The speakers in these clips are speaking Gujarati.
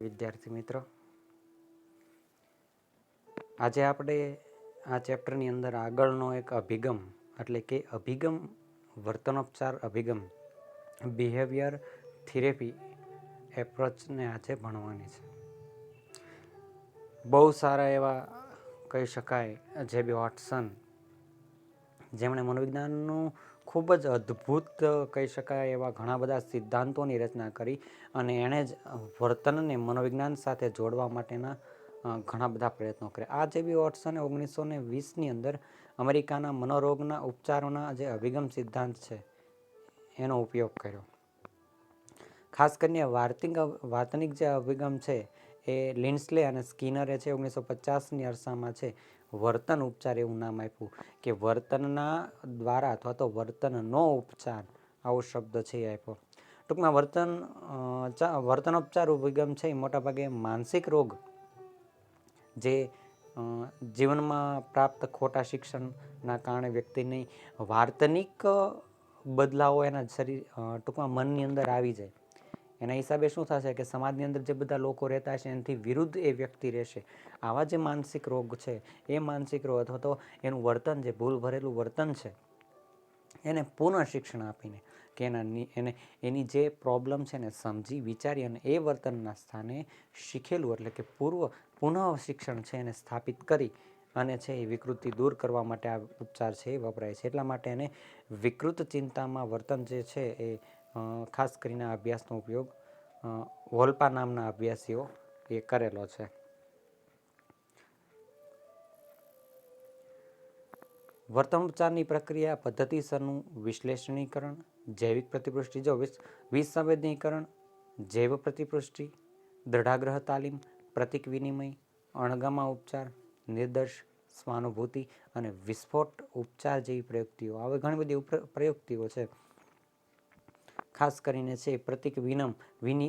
વિદ્યાર્થી મિત્રો. આજે આપણે આ ચેપ્ટરની અંદર આગળનો એક અભિગમ, એટલે કે અભિગમ, વર્તનોપચાર અભિગમ બિહેવિયર થિરેપી એપ્રોચને આજે ભણવાની છે. બહુ સારા એવા કહી શકાય, જે બી વોટસન જેમણે મનોવિજ્ઞાનનું ખૂબ જ અદ્ભુત કહી શકાય એવા ઘણા બધા સિદ્ધાંતોની રચના કરી અને એણે જ વર્તનને મનોવિજ્ઞાન સાથે જોડવા માટેના ઘણા બધા પ્રયત્નો કર્યા. આ જેવી બી ઓગણીસો ને વીસની અંદર અમેરિકાના મનોરોગના ઉપચારોના જે અભિગમ સિદ્ધાંત છે, એનો ઉપયોગ કર્યો. ખાસ કરીને વાર્તિક વાર્તનિક જે અભિગમ છે એ લિન્સલે અને સ્કિનરે છે, ઓગણીસો પચાસની અરસામાં છે. વર્તન ઉપચાર એવું નામ આપ્યું કે વર્તનના દ્વારા અથવા તો વર્તનનો ઉપચાર આવો શબ્દ છે એ આપ્યો. ટૂંકમાં વર્તન વર્તનોપચાર અભિગમ છે એ મોટાભાગે માનસિક રોગ જે જીવનમાં પ્રાપ્ત ખોટા શિક્ષણના કારણે વ્યક્તિની વાર્તનિક બદલાવો એના શરીર ટૂંકમાં મનની અંદર આવી જાય. એના હિસાબે શું થશે કે સમાજની અંદર જે બધા લોકો રહેતા હશે, એનાથી વિરુદ્ધ એ વ્યક્તિ રહેશે. આવા જે માનસિક રોગ છે, એ માનસિક રોગ અથવા તો એનું વર્તન જે ભૂલ ભરેલું વર્તન છે, એને પુનઃ શિક્ષણ આપીને કે એના એને એની જે પ્રોબ્લેમ છે ને સમજી, વિચારી અને એ વર્તનના સ્થાને શીખેલું એટલે કે પૂર્વ, પુનઃ શિક્ષણ છે એને સ્થાપિત કરી અને છે એ વિકૃતિ દૂર કરવા માટે આ ઉપચાર છે એ વપરાય છે. એટલા માટે એને વિકૃત ચિંતામાં વર્તન જે છે એ ખાસ કરીને આ અભ્યાસનો ઉપયોગ વોલ્પા નામના અભ્યાસીઓ એ કરેલો છે. વર્તનોપચારની પ્રક્રિયા પદ્ધતિસરનું વિશ્લેષણીકરણ, જૈવિક પ્રતિપુષ્ટિ જો વિસ, વિસંવેદનીકરણ, જૈવ પ્રતિપુષ્ટિ, દૃઢાગ્રહ તાલીમ, પ્રતિક વિનિમય, અણગમા ઉપચાર, નિર્દર્શ, સ્વાનુભૂતિ અને વિસ્ફોટ ઉપચાર જેવી પ્રયુક્તિઓ. આવી ઘણી બધી પ્રયુક્તિઓ છે. ખાસ કરીને છે પ્રતિક વિનમ, વિનિ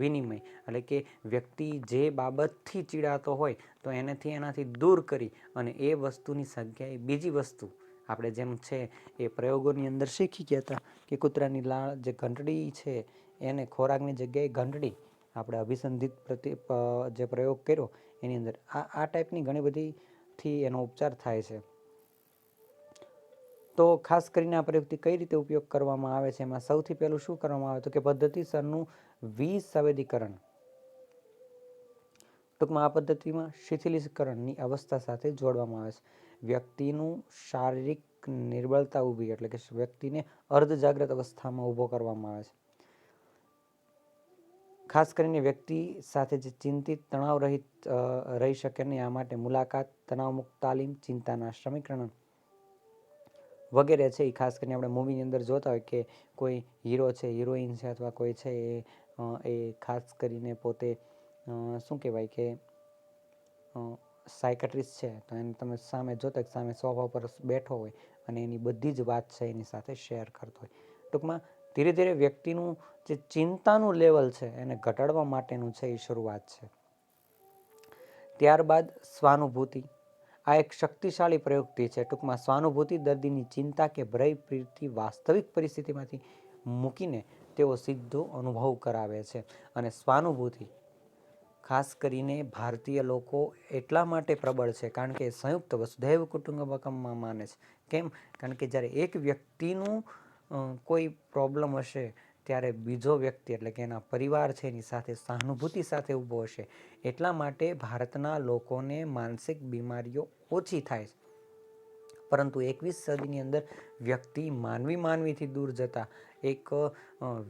વિનિમય. એટલે કે વ્યક્તિ જે બાબતથી ચીડાતો હોય તો એનાથી એનાથી દૂર કરી અને એ વસ્તુની જગ્યાએ બીજી વસ્તુ આપણે જેમ છે એ પ્રયોગોની અંદર શીખી ગયા હતા કે કૂતરાની લાળ જે ઘંટડી છે એને ખોરાકની જગ્યાએ ઘંટડી આપણે અભિસંધિત પ્રતિ જે પ્રયોગ કર્યો એની અંદર. આ આ ટાઈપની ઘણી બધીથી એનો ઉપચાર થાય છે. તો ખાસ કરીને આ પ્રયુક્તિ કઈ રીતે ઉપયોગ કરવામાં આવે છે? એમાં સૌથી પહેલું શું કરવામાં આવે? તો કે પદ્ધતિસરનું વિસંવેદીકરણ. ટૂંકમાં આ પદ્ધતિમાં શિથિલીકરણની અવસ્થા સાથે જોડવામાં આવે છે. વ્યક્તિનું શારીરિક નિર્બળતા ઊભી, એટલે કે વ્યક્તિને અર્ધ જાગ્રત અવસ્થામાં ઊભો કરવામાં આવે છે. ખાસ કરીને વ્યક્તિ સાથે જે ચિંતિત તણાવ રહિત રહી શકે નહીં આ માટે મુલાકાત, તણાવમુક્ત તાલીમ, ચિંતાના સમીકરણ વગેરે છે એ ખાસ કરીને આપણે મૂવીની અંદર જોતા હોય કે કોઈ હીરો છે હિરોઈન છે અથવા કોઈ છે એ એ ખાસ કરીને પોતે શું કહેવાય કે સાયકટ્રિસ્ટ છે. તો એને તમે સામે જોતા સામે સોફા પર બેઠો હોય અને એની બધી જ વાત છે એની સાથે શેર કરતો હોય. ટૂંકમાં ધીરે ધીરે વ્યક્તિનું જે ચિંતાનું લેવલ છે એને ઘટાડવા માટેનું છે એ શરૂઆત છે. ત્યારબાદ સ્વાનુભૂતિ. આ એક શક્તિશાળી પ્રયુક્તિ છે. ટૂંકમાં સ્વાનુભૂતિ દર્દીની ચિંતા કે ભય પ્રીતિ વાસ્તવિક પરિસ્થિતિમાંથી મૂકીને તેઓ સીધો અનુભવ કરાવે છે. અને સ્વાનુભૂતિ ખાસ કરીને ભારતીય લોકો એટલા માટે પ્રબળ છે કારણ કે સંયુક્ત વસુધૈવ કુટુંબકમમાં માને છે. કેમ? કારણ કે જ્યારે એક વ્યક્તિનું કોઈ પ્રોબ્લેમ હશે ત્યારે બીજો વ્યક્તિ એટલે કે એના પરિવાર છે, એની સાથે સહાનુભૂતિ સાથે ઊભો હશે, એટલા માટે ભારતના લોકોને માનસિક બીમારીઓ ઓછી થાય છે. પરંતુ એકવીસ સદીની અંદર વ્યક્તિ માનવી માનવીથી દૂર જતા એક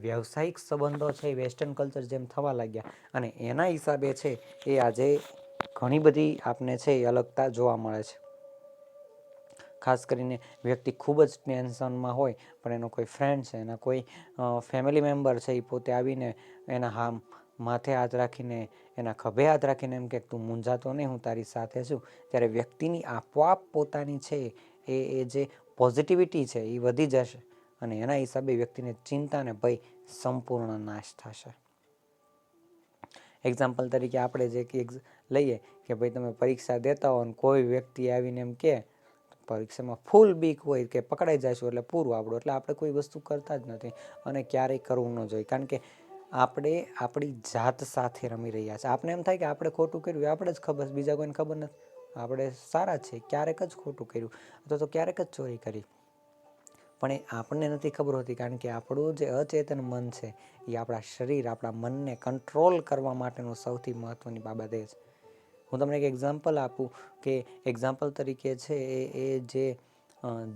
વ્યવસાયિક સંબંધો છે વેસ્ટર્ન કલ્ચર જેમ થવા લાગ્યા અને એના હિસાબે છે, એ આજે ઘણી બધી આપને છે, એ અલગતા જોવા મળે છે. ખાસ કરીને વ્યક્તિ ખૂબ જ ટેન્શનમાં હોય, પણ એનો કોઈ ફ્રેન્ડ છે, એના કોઈ ફેમિલી મેમ્બર છે એ પોતે આવીને એના હામ માથે હાથ રાખીને, એના ખભે હાથ રાખીને એમ કે તું મૂંઝાતો નહીં, હું તારી સાથે છું. ત્યારે વ્યક્તિની આપોઆપ પોતાની છે, એ એ જે પોઝિટિવિટી છે એ વધી જશે અને એના હિસાબે વ્યક્તિને ચિંતા અને ભય સંપૂર્ણ નાશ થશે. એક્ઝામ્પલ તરીકે આપણે જે લઈએ કે ભાઈ તમે પરીક્ષા દેતા હો અને કોઈ વ્યક્તિ આવીને એમ કે પરીક્ષામાં ફૂલ બીક હોય કે પકડાઈ જઈશું એટલે પૂરું આપણું એટલે આપણે કોઈ વસ્તુ કરતા જ નથી અને ક્યારેય કરવું ન જોઈએ. કારણ કે આપણે આપણી જાત સાથે રમી રહ્યા છે. આપણે એમ થાય કે આપણે ખોટું કર્યું આપણે જ ખબર બીજા કોઈને ખબર નથી. આપણે સારા છે ક્યારેક જ ખોટું કર્યું, અથવા તો ક્યારેક જ ચોરી કરી. પણ એ આપણને નથી ખબર હોતી, કારણ કે આપણું જે અચેતન મન છે, એ આપણા શરીર, આપણા મનને કંટ્રોલ કરવા માટેનું સૌથી મહત્ત્વની બાબત એ છે. હું તમને એક એક્ઝામ્પલ આપું કે એક્ઝામ્પલ તરીકે છે એ એ જે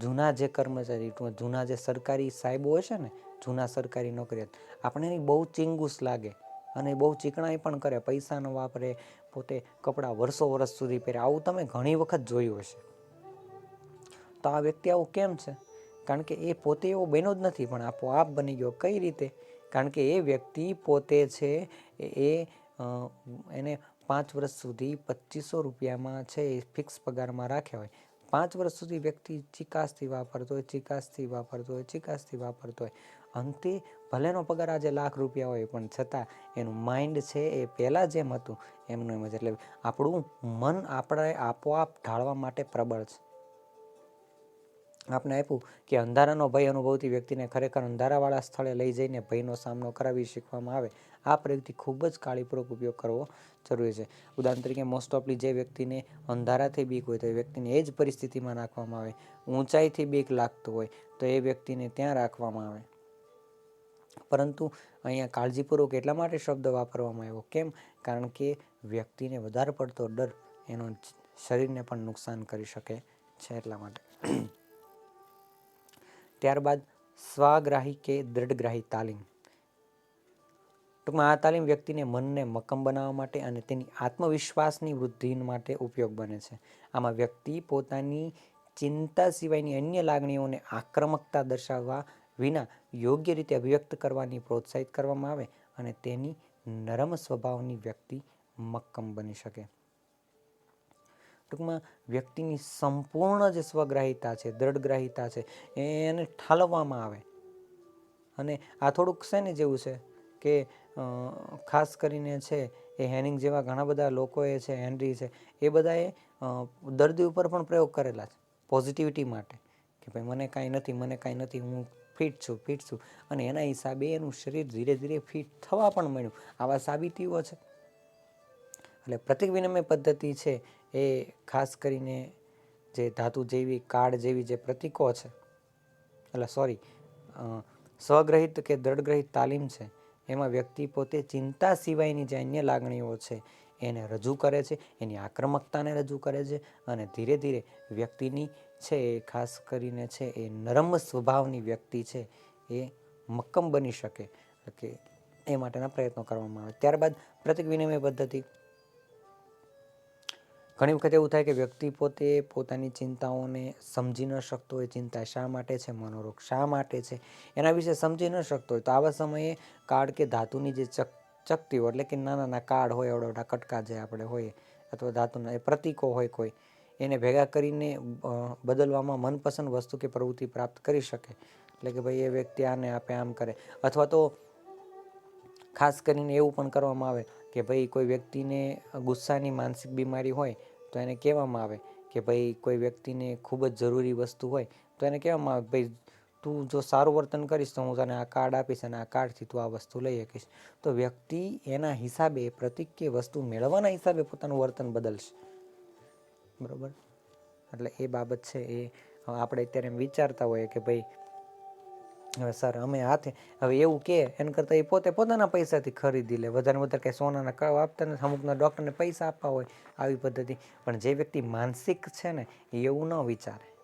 જૂના જે કર્મચારી જૂના જે સરકારી સાહેબો છે ને જૂના સરકારી નોકરિયાત આપણે બહુ ચિંગુસ લાગે અને બહુ ચીકણાઈ પણ કરે પૈસા ન વાપરે પોતે કપડાં વર્ષો વર્ષ સુધી પહેરે આવું તમે ઘણી વખત જોયું હશે. તો આ વ્યક્તિ આવું કેમ છે? કારણ કે એ પોતે એવો બન્યો જ નથી પણ આપોઆપ બની ગયો. કઈ રીતે? કારણ કે એ વ્યક્તિ પોતે છે એ, એને પાંચ વર્ષ સુધી પચીસો રૂપિયામાં છે એ ફિક્સ પગારમાં રાખ્યા હોય. પાંચ વર્ષ સુધી વ્યક્તિ ચિકાસથી વાપરતો હોય, ચિકાસથી વાપરતો હોય, ચિકાસથી વાપરતો હોય. અંતે ભલેનો પગાર આજે લાખ રૂપિયા હોય પણ છતાં એનું માઇન્ડ છે એ પહેલાં જેમ હતું, એમનું એમ જ. એટલે આપણું મન આપણે આપોઆપ ઢાળવા માટે પ્રબળ છે. આપણે આપ્યું કે અંધારાનો ભય અનુભવતી વ્યક્તિને ખરેખર અંધારાવાળા સ્થળે લઈ જઈને ભયનો સામનો કરાવી શીખવામાં આવે. આ પ્રયોગથી ખૂબ જ કાળીપૂર્વક ઉપયોગ કરવો જરૂરી છે. ઉદાહરણ તરીકે મોસ્ટ ઓફલી જે વ્યક્તિને અંધારાથી બીક હોય તો એ વ્યક્તિને એ જ પરિસ્થિતિમાં નાખવામાં આવે. ઊંચાઈથી બીક લાગતું હોય તો એ વ્યક્તિને ત્યાં રાખવામાં આવે. પરંતુ અહીંયા કાળજીપૂર્વક એટલા માટે શબ્દ વાપરવામાં આવ્યો. કેમ? કારણ કે વ્યક્તિને વધારે પડતો ડર એનો શરીરને પણ નુકસાન કરી શકે છે એટલા માટે. ત્યારબાદ સ્વાગ્રાહી કે દ્રઢગ્રાહી તાલીમ. ટૂંકમાં આ તાલીમ વ્યક્તિને મનને મક્કમ બનાવવા માટે અને તેની આત્મવિશ્વાસની વૃદ્ધિ માટે ઉપયોગ બને છે. આમાં વ્યક્તિ પોતાની ચિંતા સિવાયની અન્ય લાગણીઓને આક્રમકતા દર્શાવવા વિના યોગ્ય રીતે અભિવ્યક્ત કરવાની પ્રોત્સાહિત કરવામાં આવે અને તેની નરમ સ્વભાવની વ્યક્તિ મક્કમ બની શકે. ટૂંકમાં, વ્યક્તિની સંપૂર્ણ જે સ્વગ્રાહિતા છે, દ્રઢગ્રાહિતા છે, એને ઠાલવવામાં આવે. અને આ થોડુંક શેને જેવું છે કે ખાસ કરીને છે, એ હેનિંગ જેવા ઘણા બધા લોકોએ છે, હેનરી છે, એ બધાએ દર્દી ઉપર પણ પ્રયોગ કરેલા છે પોઝિટિવિટી માટે. કે ભાઈ મને કાંઈ નથી, મને કાંઈ નથી, હું ફિટ છું ફિટ છું. અને એના હિસાબે એનું શરીર ધીરે ધીરે ફિટ થવા પણ મળ્યું આવા સાબિતીઓ છે. એટલે પ્રતિક વિનિમય પદ્ધતિ છે, એ ખાસ કરીને જે ધાતુ જેવી, કાળ જેવી જે પ્રતિકો છે, એટલે સોરી સ્વગ્રહિત કે દ્રઢગ્રહિત તાલીમ છે એમાં વ્યક્તિ પોતે ચિંતા સિવાયની જે અન્ય લાગણીઓ છે, એને રજૂ કરે છે, એની આક્રમકતાને રજૂ કરે છે અને ધીરે ધીરે વ્યક્તિની છે એ, ખાસ કરીને છે એ નરમ સ્વભાવની વ્યક્તિ છે એ મક્કમ બની શકે કે એ માટેના પ્રયત્નો કરવામાં આવે. ત્યારબાદ પ્રતિક વિનિમય પદ્ધતિ ઘણી વખત એવું થાય કે વ્યક્તિ પોતે પોતાની ચિંતાઓને સમજી ન શકતો હોય, ચિંતા શા માટે છે, મનોરોગ શા માટે છે, એના વિશે સમજી ન શકતો હોય. તો આવા સમયે કાળ કે ધાતુની જે ચક, ચકતીઓ એટલે કે નાના નાના કાળ હોય એવડા કટકા જે આપણે હોય અથવા ધાતુના એ પ્રતીકો હોય કોઈ, એને ભેગા કરીને બદલવામાં મનપસંદ વસ્તુ કે પ્રવૃત્તિ પ્રાપ્ત કરી શકે. એટલે કે ભાઈ એ વ્યક્તિ આને આપે, આમ કરે. અથવા તો ખાસ કરીને એવું પણ કરવામાં આવે કે ભાઈ કોઈ વ્યક્તિને ગુસ્સાની માનસિક બીમારી હોય તો એને કહેવામાં આવે કે ભાઈ કોઈ વ્યક્તિને ખૂબ જ જરૂરી વસ્તુ હોય, તો એને કહેવામાં આવે ભાઈ તું જો સારું વર્તન કરીશ તો હું તને આ કાર્ડ આપીશ અને આ કાર્ડથી તું આ વસ્તુ લઈ શકીશ. તો વ્યક્તિ એના હિસાબે પ્રતિક કે વસ્તુ મેળવવાના હિસાબે પોતાનું વર્તન બદલશે. બરાબર? એટલે એ બાબત છે એ આપણે અત્યારે એમ વિચારતા હોઈએ કે ભાઈ હવે સર, અમે હાથે, હવે એવું કે, એના કરતાં એ પોતે પોતાના પૈસાથી ખરીદી લે. વધારે વધારે કંઈ સોનાના કવ આપતા નથી. અમુકના ડૉક્ટરને પૈસા આપવા હોય આવી પદ્ધતિ. પણ જે વ્યક્તિ માનસિક છે ને, એ એવું ન વિચારે.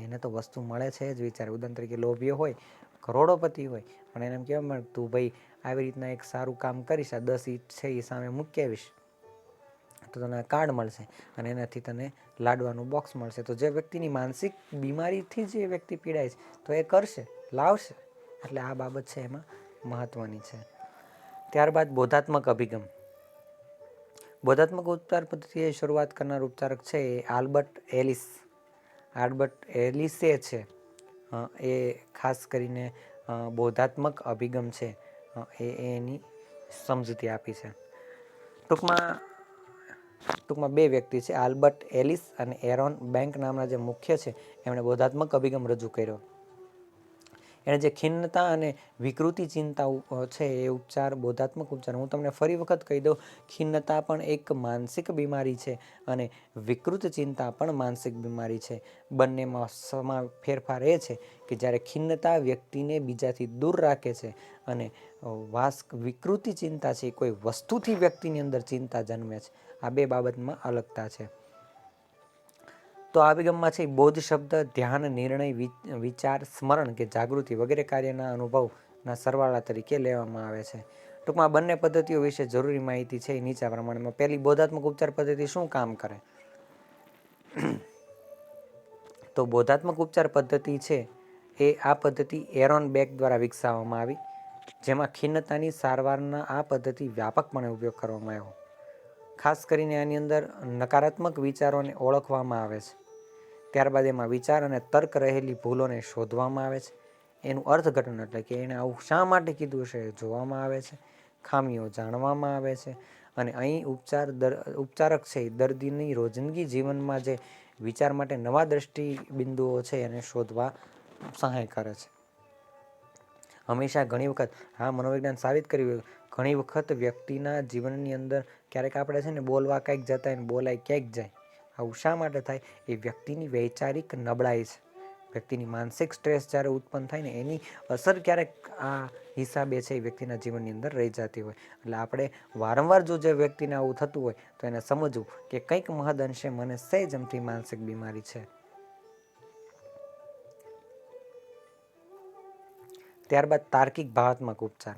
એને તો વસ્તુ મળે છે જ વિચારે. ઉદાહરણ તરીકે લોભીઓ હોય, કરોડોપતિ હોય, પણ એને એમ કહેવા મળે, તું ભાઈ આવી રીતના એક સારું કામ કરીશ, આ દસ ઈટ છે એ સામે મૂકી આવીશ. તો તને કાર્ડ મળશે અને એનાથી તને લાડવાનું બોક્સ મળશે. તો જે વ્યક્તિની માનસિક બીમારીથી જે વ્યક્તિ પીડાય છે, તો એ કરશે. લાવશે? એટલે આ બાબત છે એમાં મહત્ત્વની છે. ત્યારબાદ બોધાત્મક અભિગમ. બોધાત્મક ઉપચાર પદ્ધતિએ શરૂઆત કરનાર ઉપચારક છે એ આલ્બર્ટ એલિસ. આલ્બર્ટ એલિસે છે. એ ખાસ કરીને બોધાત્મક અભિગમ છે. એ એની સમજૂતી આપી છે. ટૂંકમાં ટૂંકમાં બે વ્યક્તિ છે, આલ્બર્ટ એલિસ અને એરોન બેંક નામના જે મુખ્ય છે, એમણે બોધાત્મક અભિગમ રજૂ કર્યો. એણે જે ખિન્નતા અને વિકૃતિ ચિંતા છે એ ઉપચાર, બોધાત્મક ઉપચાર, હું તમને ફરી વખત કહી દઉં, ખિન્નતા પણ એક માનસિક બીમારી છે અને વિકૃત ચિંતા પણ માનસિક બીમારી છે. બંનેમાં સમા ફેરફાર એ છે કે જ્યારે ખિન્નતા વ્યક્તિને બીજાથી દૂર રાખે છે અને વાસ વિકૃતિ ચિંતા છે કોઈ વસ્તુથી વ્યક્તિની અંદર ચિંતા જન્મે છે. આ બે બાબતમાં અલગતા છે. તો આ અભિગમમાં છે બોધ શબ્દ, ધ્યાન, નિર્ણય વિચાર, સ્મરણ કે જાગૃતિ વગેરે કાર્યના અનુભવના સરવાળા તરીકે લેવામાં આવે છે. ટૂંકમાં બંને પદ્ધતિઓ વિશે જરૂરી માહિતી છે. એ નીચા પ્રમાણેમાં પહેલી, બોધાત્મક ઉપચાર પદ્ધતિ શું કામ કરે? તો બોધાત્મક ઉપચાર પદ્ધતિ છે એ આ પદ્ધતિ એરોન બેક દ્વારા વિકસાવવામાં આવી, જેમાં ખિન્નતાની સારવારના આ પદ્ધતિ વ્યાપકપણે ઉપયોગ કરવામાં આવ્યો. ખાસ કરીને આની અંદર નકારાત્મક વિચારોને ઓળખવામાં આવે છે. ત્યારબાદ એમાં વિચાર અને તર્ક રહેલી ભૂલોને શોધવામાં આવે છે. એનું અર્થઘટન એટલે કે એણે આવું શા માટે કીધું છે જોવામાં આવે છે. ખામીઓ જાણવામાં આવે છે અને અહીં ઉપચાર દર, ઉપચારક છે દર્દીની રોજિંદગી જીવનમાં જે વિચાર માટે નવા દ્રષ્ટિ બિંદુઓ છે એને શોધવા સહાય કરે છે. હંમેશા ઘણી વખત, હા, મનોવિજ્ઞાન સાબિત કર્યું ઘણી વખત વ્યક્તિના જીવનની અંદર ક્યારેક આપણે છે ને બોલવા કંઈક જતા હોય બોલાય ક્યાંક જાય. આવું શા માટે થાય? એ વ્યક્તિની વૈચારિક નબળાઈ છે. વ્યક્તિની માનસિક સ્ટ્રેસ જ્યારે ઉત્પન્ન થાય ને, એની અસર ક્યારેક આ હિસાબે છે એ વ્યક્તિના જીવનની અંદર રહી જતી હોય. એટલે આપણે વારંવાર જો જે વ્યક્તિને આવું થતું હોય, તો એને સમજવું કે કંઈક મહદ અંશે મને સહેજ એમથી માનસિક બીમારી છે. ત્યારબાદ તાર્કિક ભાવાત્મક ઉપચાર.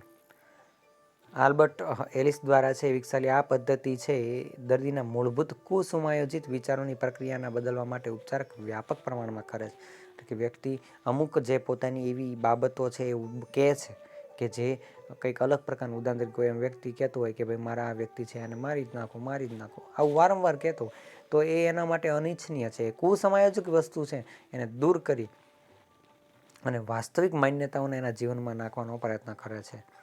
આલ્બર્ટ એલિસ દ્વારા છે વિકસાવેલી આ પદ્ધતિ છે, એ દર્દીના મૂળભૂત કુસુમાયોજિત વિચારોની પ્રક્રિયાના બદલવા માટે ઉપચાર વ્યાપક પ્રમાણમાં કરે છે. કે વ્યક્તિ અમુક જે પોતાની એવી બાબતો છે, એ કહે છે કે જે કંઈક અલગ પ્રકારનું ઉદાહરણ તરીકે કોઈ એમ વ્યક્તિ કહેતો હોય કે ભાઈ, મારા આ વ્યક્તિ છે એને મારી જ નાખો, મારી જ નાખો. આવું વારંવાર કહેતો તો એ એના માટે અનિચ્છનીય છે. કુસમાયોજક વસ્તુ છે. એને દૂર કરી અને વાસ્તવિક માન્યતાઓને એના જીવનમાં નાખવાનો પ્રયત્ન કરે છે.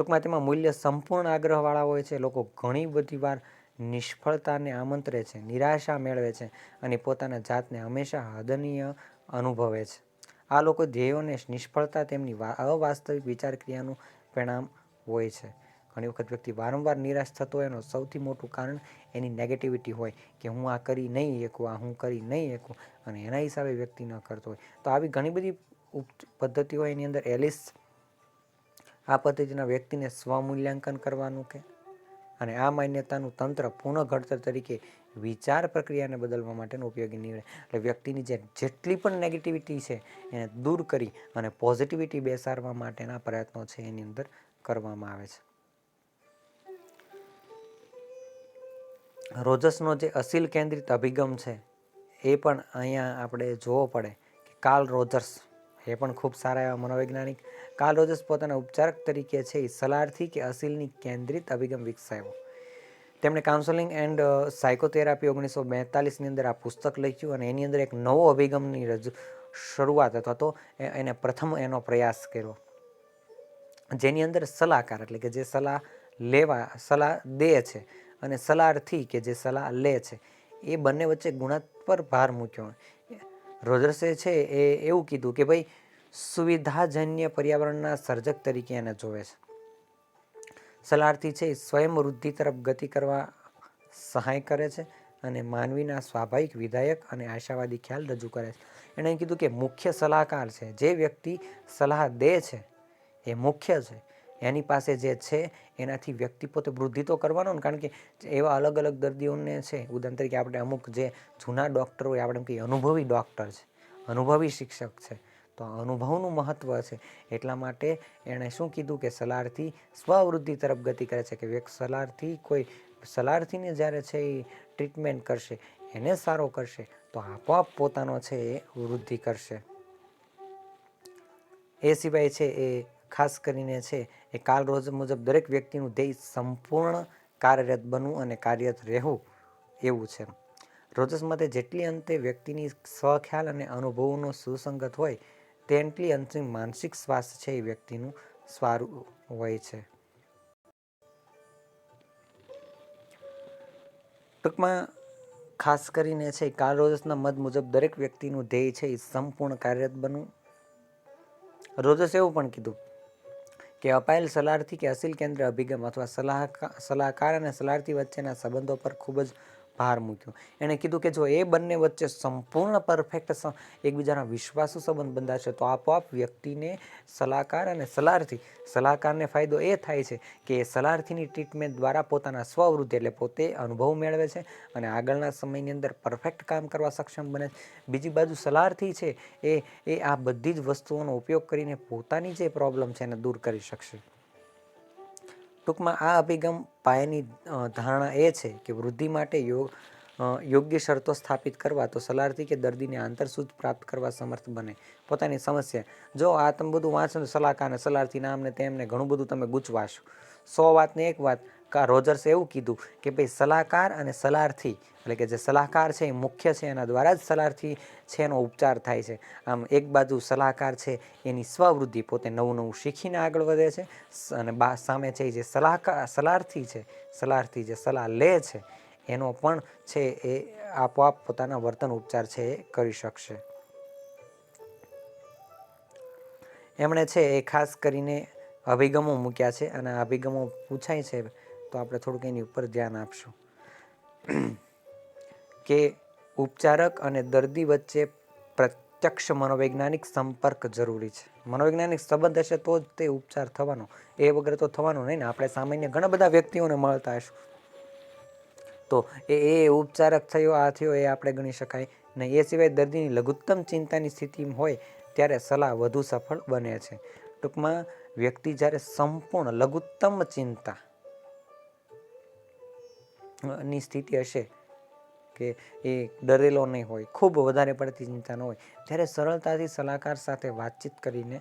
ટૂંકમાં તેમાં મૂલ્ય સંપૂર્ણ આગ્રહવાળા હોય છે. લોકો ઘણી બધી વાર નિષ્ફળતાને આમંત્રે છે, નિરાશા મેળવે છે અને પોતાના જાતને હંમેશા હદનીય અનુભવે છે. આ લોકો ધ્યેયોને નિષ્ફળતા તેમની અવાસ્તવિક વિચાર ક્રિયાનું પરિણામ હોય છે. ઘણી વખત વ્યક્તિ વારંવાર નિરાશ થતો હોય એનું સૌથી મોટું કારણ એની નેગેટિવિટી હોય કે હું આ કરી નહીં શકું, આ હું કરી નહીં શકું અને એના હિસાબે વ્યક્તિ ન કરતો હોય. તો આવી ઘણી બધી પદ્ધતિઓ એની અંદર એલિસ આ પદ્ધતિના વ્યક્તિને સ્વમૂલ્યાંકન કરવાનું કે? અને આ માન્યતાનું તંત્ર પુનઃઘડતર તરીકે વિચાર પ્રક્રિયાને બદલવા માટેનો ઉપયોગી નીવડે એટલે વ્યક્તિની જે જેટલી પણ નેગેટિવિટી છે, એને દૂર કરી અને પોઝિટિવિટી બેસાડવા માટેના પ્રયત્નો છે એની અંદર કરવામાં આવે છે. રોજસનો જે અસીલ કેન્દ્રિત અભિગમ છે, એ પણ અહીંયા આપણે જોવો પડે કે કાર્લ રોજર્સ, એ પણ ખૂબ સારા એવા મનોવૈજ્ઞાનિક કાર્લ રોજર્સ પોતાના ઉપચારક તરીકે છે એ સલાહથી કે અસીલની કેન્દ્રિત અભિગમ વિકસાવ્યો. તેમણે કાઉન્સેલિંગ એન્ડ સાયકોથેરાપી ઓગણીસો બેતાલીસની અંદર આ પુસ્તક લખ્યું અને એની અંદર એક નવો અભિગમની રજૂ, શરૂઆત અથવા તો એને પ્રથમ એનો પ્રયાસ કર્યો. જેની અંદર સલાહકાર એટલે કે જે સલાહ લેવા, સલાહ દે છે અને સલાહથી કે જે સલાહ લે છે, એ બંને વચ્ચે ગુણાત્મક ભાર મૂક્યો. રોજર્સે છે એ એવું કીધું કે ભાઈ સુવિધાજન્ય પર્યાવરણના સર્જક તરીકે એને જોવે છે. સલાહથી છે, એ સ્વયં વૃદ્ધિ તરફ ગતિ કરવા સહાય કરે છે અને માનવીના સ્વાભાવિક વિધાયક અને આશાવાદી ખ્યાલ રજૂ કરે છે. એણે કીધું કે મુખ્ય સલાહકાર છે, જે વ્યક્તિ સલાહ દે છે, એ મુખ્ય છે. એની પાસે જે છે, એનાથી વ્યક્તિ પોતે વૃદ્ધિ તો કરવાનો ને, કારણ કે એવા અલગ અલગ દર્દીઓને છે, ઉદાહરણ તરીકે આપણે અમુક જે જૂના ડૉક્ટર હોય આપણે એમ કહીએ અનુભવી ડૉક્ટર છે, અનુભવી શિક્ષક છે તો અનુભવનું મહત્ત્વ છે. એટલા માટે એણે શું કીધું કે સલાડથી સ્વવૃદ્ધિ તરફ ગતિ કરે છે કે સલાહથી કોઈ સલાડથીને જ્યારે છે એ ટ્રીટમેન્ટ કરશે, એને સારો કરશે, તો આપોઆપ પોતાનો છે એ વૃદ્ધિ કરશે. એ સિવાય છે એ ખાસ કરીને છે એ કાલ રોજ મુજબ દરેક વ્યક્તિનું ધ્યેય સંપૂર્ણ કાર્યરત બનવું અને કાર્યરત રહેવું એવું છે. રોજસ મતે જેટલી અંતે વ્યક્તિની સ્વખ્યાલ અને અનુભવોનો સુસંગત હોય તેટલી અંતિમ માનસિક સ્વાસ્થ્ય છે એ વ્યક્તિનું સારું હોય છે. ટૂંકમાં ખાસ કરીને છે કાર્લ રોજસના મત મુજબ દરેક વ્યક્તિનું ધ્યેય છે એ સંપૂર્ણ કાર્યરત બનવું. રોજસે એવું પણ કીધું કે અપાયેલ સલાહથી કે અસીલ કેન્દ્ર અભિગમ અથવા સલાહકાર સલાહકાર અને સલાહથી વચ્ચેના સંબંધો પર ખૂબ જ ભાર મૂક્યો. એણે કીધું કે જો એ બંને વચ્ચે સંપૂર્ણ પરફેક્ટ એકબીજાના વિશ્વાસુ સંબંધ બંધાશે, તો આપોઆપ વ્યક્તિને સલાહકાર અને સલાહથી સલાહકારને ફાયદો એ થાય છે કે એ સલાહથીની ટ્રીટમેન્ટ દ્વારા પોતાના સ્વવૃદ્ધિ એટલે પોતે અનુભવ મેળવે છે અને આગળના સમયની અંદર પરફેક્ટ કામ કરવા સક્ષમ બને છે. બીજી બાજુ સલાહથી છે એ એ આ બધી જ વસ્તુઓનો ઉપયોગ કરીને પોતાની જે પ્રોબ્લેમ છે એને દૂર કરી શકશે. ટૂંકમાં આ અભિગમ પાયાની ધારણા એ છે કે વૃદ્ધિ માટે યોગ યોગ્ય શરતો સ્થાપિત કરવા તો સલાહથી કે દર્દીને આંતરસૂઝ પ્રાપ્ત કરવા સમર્થ બને. પોતાની સમસ્યા, જો આ તમે બધું વાંચો સલાહકાર અને સલાહથી નામને તેમને ઘણું બધું તમે ગૂંચવાશો. સો વાતને એક વાત રોજર્સે એવું કીધું કે ભાઈ સલાહકાર અને સલાહથી એટલે કે જે સલાહકાર છે એ મુખ્ય છે એના દ્વારા જ સલાહથી છે એનો ઉપચાર થાય છે. આમ એક બાજુ સલાહકાર છે એની સ્વવૃદ્ધિ પોતે નવું નવું શીખીને આગળ વધે છે. અને બા સામે છે જે સલાહકાર સલાહથી છે સલાહથી જે સલાહ લે છે, એનો પણ છે એ આપોઆપ પોતાના વર્તન ઉપચાર છે એ કરી શકશે. એમણે છે એ ખાસ કરીને અભિગમો મૂક્યા છે અને અભિગમો પૂછાય છે તો આપણે થોડુંક એની ઉપર ધ્યાન આપશું. કે ઉપચારક અને દર્દી વચ્ચે પ્રત્યક્ષ મનોવૈજ્ઞાનિક સંપર્ક જરૂરી છે. મનોવૈજ્ઞાનિક સંબંધ હશે તો જ તે ઉપચાર થવાનો. એ વગર તો થવાનું નહીં ને. આપણે સામાન્ય ઘણા બધા વ્યક્તિઓને મળતા હશું. તો એ એ ઉપચારક થયો, આ થયો, એ આપણે ગણી શકાય. ને એ સિવાય દર્દીની લઘુત્તમ ચિંતાની સ્થિતિ હોય ત્યારે સલાહ વધુ સફળ બને છે. ટૂંકમાં વ્યક્તિ જ્યારે સંપૂર્ણ લઘુત્તમ ચિંતા ની સ્થિતિ હશે કે એ ડરેલો નહીં હોય, ખૂબ વધારે પડતી ચિંતા ન હોય. ત્યારે સરળતાથી સલાહકાર સાથે વાતચીત કરીને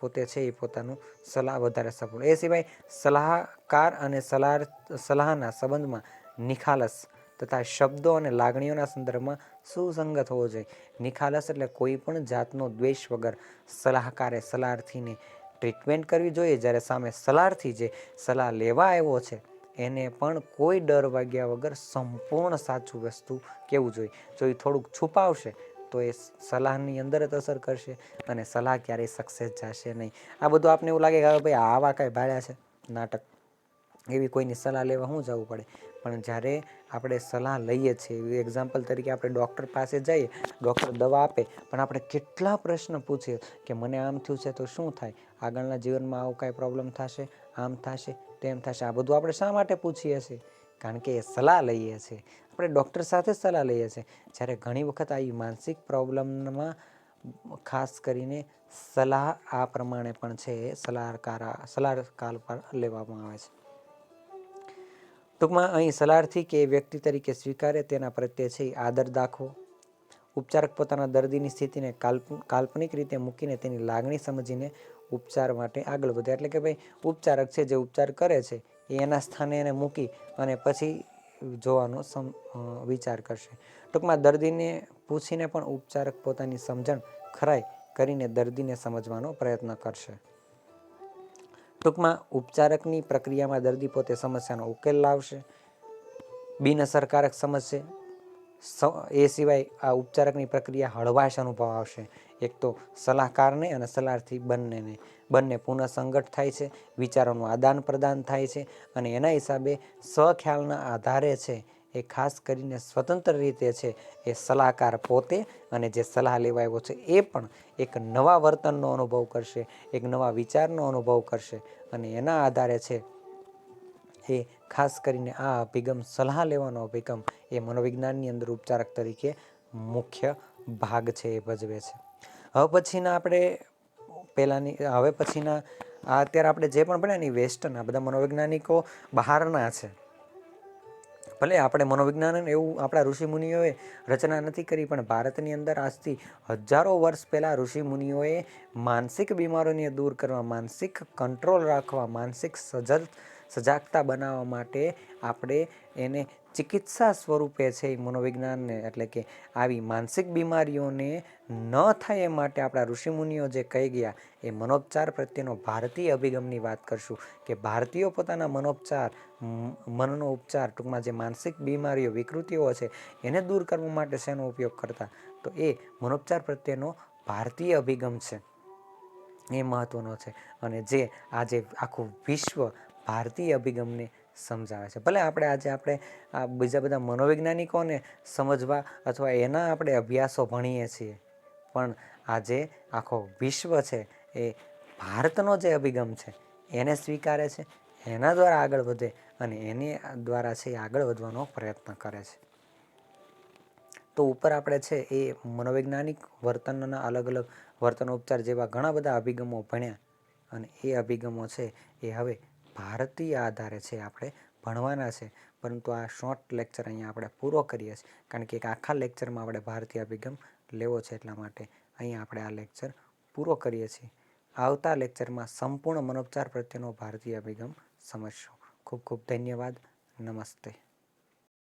પોતે છે એ પોતાનું સલાહ વધારે સફળ. એ સિવાય સલાહકાર અને સલાહ સલાહના સંબંધમાં નિખાલસ તથા શબ્દો અને લાગણીઓના સંદર્ભમાં સુસંગત હોવો જોઈએ. નિખાલસ એટલે કોઈ પણ જાતનો દ્વેષ વગર સલાહકારે સલાહથીને ટ્રીટમેન્ટ કરવી જોઈએ. જ્યારે સામે સલાહથી જે સલાહ લેવા આવ્યો છે એને પણ કોઈ ડર વાગ્યા વગર સંપૂર્ણ સાચું વસ્તુ કહેવું જોઈએ? જો એ થોડુંક છુપાવશે, તો એ સલાહની અંદર જ અસર કરશે અને સલાહ ક્યારેય સક્સેસ જશે નહીં. આ બધું આપને એવું લાગે કે ભાઈ આવા કાંઈ ભાડ્યા છે? નાટક. એવી કોઈની સલાહ લેવા શું જવું પડે? પણ જ્યારે આપણે સલાહ લઈએ છીએ એક્ઝામ્પલ તરીકે આપણે ડૉક્ટર પાસે જઈએ ડૉક્ટર દવા આપે, પણ આપણે કેટલા પ્રશ્ન પૂછીએ કે મને આમ થયું છે તો શું થાય? આગળના જીવનમાં આવું કાંઈ પ્રોબ્લેમ થશે? આમ થશે? તેમ થશે. આ બધું આપણે શા માટે પૂછીએ છીએ? કારણ કે એ સલાહ લઈએ છીએ. આપણે ડૉક્ટર સાથે સલાહ લઈએ છીએ. જ્યારે ઘણી વખત આવી માનસિક પ્રોબ્લેમમાં ખાસ કરીને સલાહ આ પ્રમાણે પણ છે એ સલાહકાર સલાહકાર પર લેવામાં આવે છે. ટૂંકમાં અહીં સલાહથી કે વ્યક્તિ તરીકે સ્વીકારે તેના પ્રત્યે છે, આદર દાખવો. ઉપચારક પોતાના દર્દીની સ્થિતિને કાલ્પ, કાલ્પનિક રીતે મૂકીને તેની લાગણી સમજીને ઉપચાર માટે આગળ વધે. એટલે કે ભાઈ, ઉપચારક છે જે ઉપચાર કરે છે, એ એના સ્થાને એને મૂકી અને પછી જોવાનો સમ વિચાર કરશે. ટૂંકમાં દર્દીને પૂછીને પણ ઉપચારક પોતાની સમજણ ખરાઈ કરીને દર્દીને સમજવાનો પ્રયત્ન કરશે. ટૂંકમાં, ઉપચારકની પ્રક્રિયામાં દર્દી પોતે સમસ્યાનો ઉકેલ લાવશે. બિનઅસરકારક સમજશે સ- એ સિવાય આ ઉપચારકની પ્રક્રિયા હળવાશ અનુભવ આવશે. એક તો સલાહકારને અને સલાહથી બંનેને બંને પુનઃસંગઠ થાય છે, વિચારોનું આદાન પ્રદાન થાય છે અને એના હિસાબે સ્વખ્યાલના આધારે છે એ ખાસ કરીને સ્વતંત્ર રીતે છે એ સલાહકાર પોતે અને જે સલાહ લેવા આવ્યો છે એ પણ એક નવા વર્તનનો અનુભવ કરશે, એક નવા વિચારનો અનુભવ કરશે અને એના આધારે છે એ ખાસ કરીને આ અભિગમ, સલાહ લેવાનો અભિગમ એ મનોવિજ્ઞાનની અંદર ઉપચારક તરીકે મુખ્ય ભાગ છે એ ભજવે છે. હવે પછીના આપણે પહેલાંની, હવે પછીના, આ અત્યારે આપણે જે પણ ભણ્યા ને વેસ્ટર્ન આ બધા મનોવૈજ્ઞાનિકો બહારના છે. ભલે આપણે મનોવિજ્ઞાન એવું આપણા ઋષિમુનિઓએ રચના નથી કરી, પણ ભારતની અંદર આજથી હજારો વર્ષ પહેલાં ઋષિમુનિઓએ માનસિક બીમારીઓને દૂર કરવા, માનસિક કંટ્રોલ રાખવા, માનસિક સજગ સજાગતા બનાવવા માટે આપણે એને ચિકિત્સા સ્વરૂપે છે એ મનોવિજ્ઞાનને, એટલે કે આવી માનસિક બીમારીઓને ન થાય એ માટે આપણા ઋષિમુનિઓ જે કહી ગયા, એ મનોપચાર પ્રત્યેનો ભારતીય અભિગમની વાત કરશું કે ભારતીયો પોતાના મનોપચાર મનનો ઉપચાર ટૂંકમાં જે માનસિક બીમારીઓ, વિકૃતિઓ છે, એને દૂર કરવા માટે શેનો ઉપયોગ કરતા? તો એ મનોપચાર પ્રત્યેનો ભારતીય અભિગમ છે. એ મહત્ત્વનો છે. અને જે આજે આખું વિશ્વ ભારતીય અભિગમને સમજાવે છે. ભલે આપણે આજે આપણે આ બીજા બધા મનોવૈજ્ઞાનિકોને સમજવા અથવા એના આપણે અભ્યાસો ભણીએ છીએ, પણ આજે આખો વિશ્વ છે એ ભારતનો જે અભિગમ છે, એને સ્વીકારે છે, એના દ્વારા આગળ વધે અને એની દ્વારા છે આગળ વધવાનો પ્રયત્ન કરે છે. તો ઉપર આપણે છે એ મનોવૈજ્ઞાનિક વર્તનના અલગ અલગ વર્તન ઉપચાર જેવા ઘણા બધા અભિગમો ભણ્યા અને એ અભિગમો છે એ હવે ભારતીય આધારે છે આપણે ભણવાના છે. પરંતુ આ શોર્ટ લેક્ચર અહીંયા આપણે પૂરો કરીએ છીએ. કારણ કે એક આખા લેક્ચરમાં આપણે ભારતીય અભિગમ લેવો છે એટલા માટે અહીંયા આપણે આ લેક્ચર પૂરો કરીએ છીએ. આવતા લેક્ચરમાં સંપૂર્ણ મનોપચાર પ્રત્યેનો ભારતીય અભિગમ સમજશું. ખૂબ ખૂબ ધન્યવાદ. નમસ્તે.